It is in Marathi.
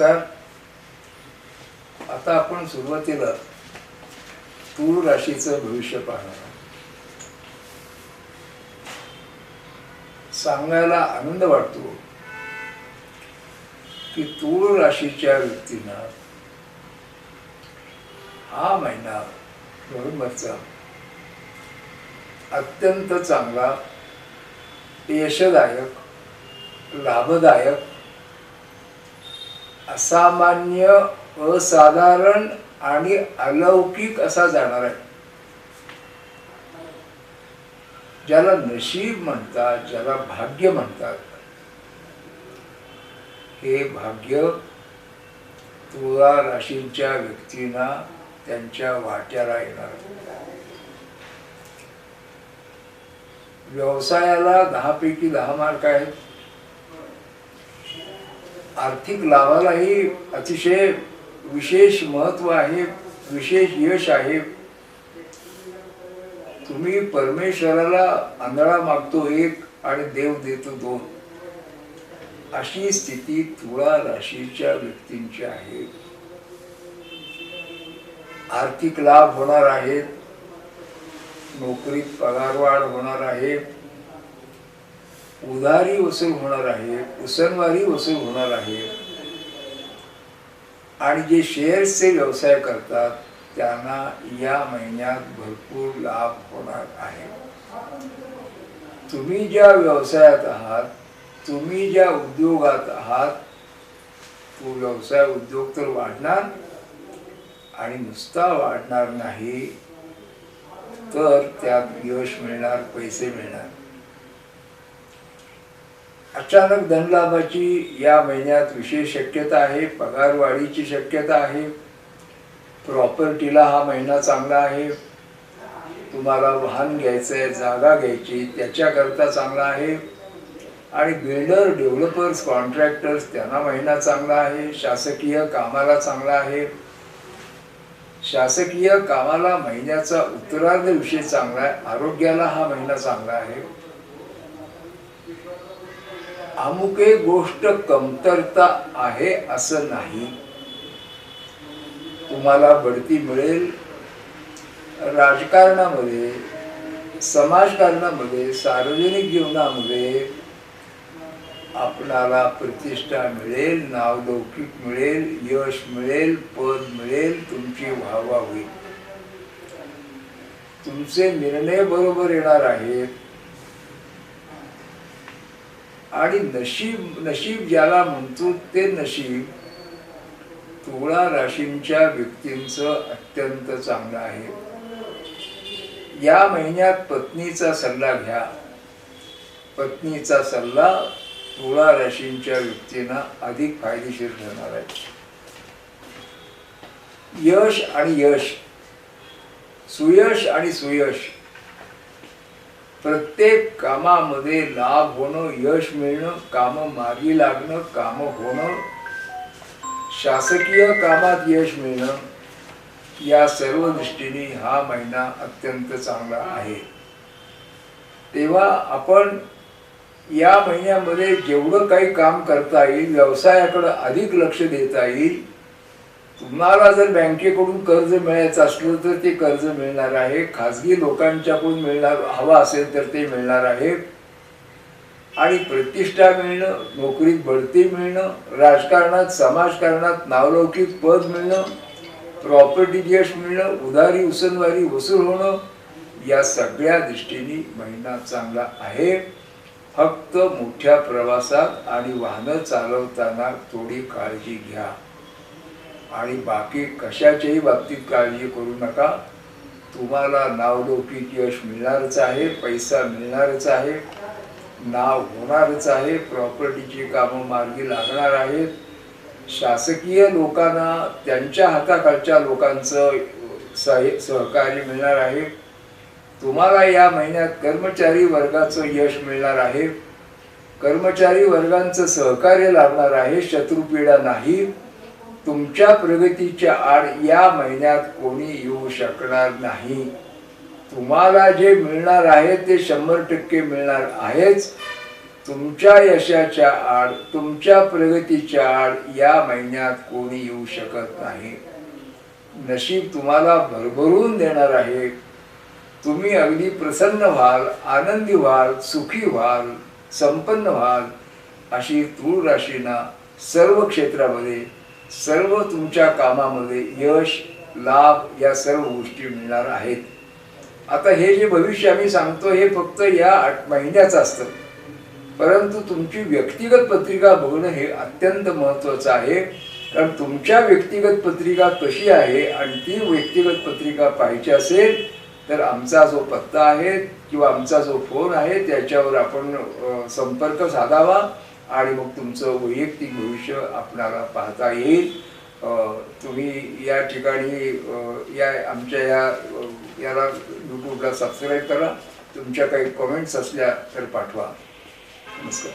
नमस्कार आता आपण सुरुवातीला तूळ राशीचं भविष्य पाहणार आहोत. सांगायला आनंद वाटतो की तूळ राशीच्या व्यक्तींना हा महिना नोव्हेंबरचा अत्यंत चांगला यशदायक लाभदायक असामान्य असाधारण आणि अलौकिक असा जाणार आहे. ज्याला नशीब म्हणतात ज्याला भाग्य म्हणतात. हे भाग्य तुळा राशींच्या व्यक्तींना त्यांच्या वाट्याला येणार व्यवसायाला दहापैकी दहा मार्क आहेत. आर्थिक लाभालाही अतिशय विशेष महत्त्व आहे विशेष यश आहे. तुम्ही परमेश्वराला आंधळा मागतो एक आणि देव देतो दोन. अशी स्थिती तुळा राशीच्या व्यक्तींची आहे. आर्थिक लाभ होणार आहेत. नोकरीत पगारवाढ होणार आहे. उधारी वसूल होणार आहे उसनवारी वसूल होणार आहे. आणि जे शेअर्सचे व्यवसाय करतात त्यांना या महिन्यात भरपूर लाभ होणार आहे. तुम्ही ज्या व्यवसायात आहात तुम्ही ज्या उद्योगात आहात तो व्यवसाय उद्योग तर वाढणार आणि नुसता वाढणार नाही तर त्यात यश मिळणार पैसे मिळणार. अचानक धनलाभाची या महिन्यात विशेष शक्यता आहे पगारवाढीची शक्यता आहे प्रॉपर्टीला हा महिना चांगला आहे तुम्हाला वाहन घ्यायचं आहे जागा घ्यायची त्याच्याकरता चांगला आहे आणि बिल्डर डेव्हलपर्स कॉन्ट्रॅक्टर्स त्यांना महिना चांगला आहे शासकीय कामाला चांगला आहे. शासकीय कामाला महिन्याचा उत्तरार्ध विषय चांगला आहे आरोग्याला हा महिना चांगला आहे. अमुक एक गोष्ट कमतरता आहे असं नाही. तुम्हाला बढती मिळेल. राजकारणामध्ये समाजकारणामध्ये सार्वजनिक जीवनामध्ये आपणाला प्रतिष्ठा मिळेल नावलौकिक मिळेल यश मिळेल पद मिळेल तुमची व्हावा होईल. तुमचे निर्णय बरोबर येणार आहेत. आणि नशीब नशीब ज्याला म्हणतो ते नशीब तुळा राशींच्या व्यक्तींचं अत्यंत चांगलं आहे. या महिन्यात पत्नीचा सल्ला घ्या. पत्नीचा सल्ला तुळा राशींच्या व्यक्तींना अधिक फायदेशीर ठरणार आहे. यश आणि यश. सुयश आणि सुयश प्रत्येक कामामध्ये लाभ होणं यश मिळणं काम मागी लागणं काम होणं शासकीय कामात यश मिळणं या सर्व दृष्टीने हा महिना अत्यंत चांगला आहे. तेव्हा आपण या महिन्यामध्ये जेवढं काही काम करता येईल व्यवसायाकडं अधिक लक्ष देता येईल तुम्हाला जर बँकेकडून कर्ज मिळायचं असलं तर ते कर्ज मिळणार आहे. खाजगी लोकांच्याकडून मिळणार हवा असेल तर ते मिळणार आहे. आणि प्रतिष्ठा मिळणं नोकरीत बढती मिळणं राजकारणात समाजकारणात नावलौकिक पद मिळणं प्रॉपर्टी यश मिळणं उधारी उसनवारी वसूल होणं या सगळ्या दृष्टीने महिना चांगला आहे. फक्त मोठ्या प्रवासात आणि वाहनं चालवताना थोडी काळजी घ्या. आणि बाकी कशाच्याही बाबतीत काळजी करू नका. तुम्हाला नावलौकिक यश मिळणारच आहे पैसा मिळणारच आहे नाव होणारच आहे प्रॉपर्टीची कामं मार्गी लागणार आहेत. शासकीय लोकांना त्यांच्या हाताखालच्या लोकांचं सह सहकार्य मिळणार आहे. तुम्हाला या महिन्यात कर्मचारी वर्गाचं यश मिळणार आहे. कर्मचारी वर्गांचं सहकार्य लाभणार आहे. शत्रुपीडा नाही. तुमच्या प्रगतीच्या आड या महिन्यात कोणी येऊ शकणार नाही. तुम्हाला जे मिळणार आहे ते शंभर टक्के मिळणार आहेच. तुमच्या यशाच्या आड तुमच्या प्रगतीच्या आड या महिन्यात कोणी येऊ शकत नाही. नशीब तुम्हाला भरभरून देणार आहे. तुम्ही अगदी प्रसन्न व्हाल आनंदी व्हाल सुखी व्हाल संपन्न व्हाल अशी तूळ राशीना सर्व क्षेत्रामध्ये सर्व तुमच्या कामामध्ये यश लाभ या सर्व गोष्टी मिळणार आहेत. आता हे जे भविष्य आम्ही सांगतो हे फक्त या आठ महिन्याचं असतं. परंतु तुमची व्यक्तिगत पत्रिका बघणं हे अत्यंत महत्त्वाचं आहे. कारण तुमच्या व्यक्तिगत पत्रिका कशी आहे आणि ती व्यक्तिगत पत्रिका पाहिजे असेल तर आमचा जो पत्ता आहे किंवा आमचा जो फोन आहे त्याच्यावर आपण संपर्क साधावा. आणि मग तुमचं वैयक्तिक भविष्य आपणाला पाहता येईल. तुम्ही या ठिकाणी या आमच्या या याला यूट्यूबला सबस्क्राईब करा. तुमच्या काही कमेंट्स असल्या तर पाठवा. नमस्कार.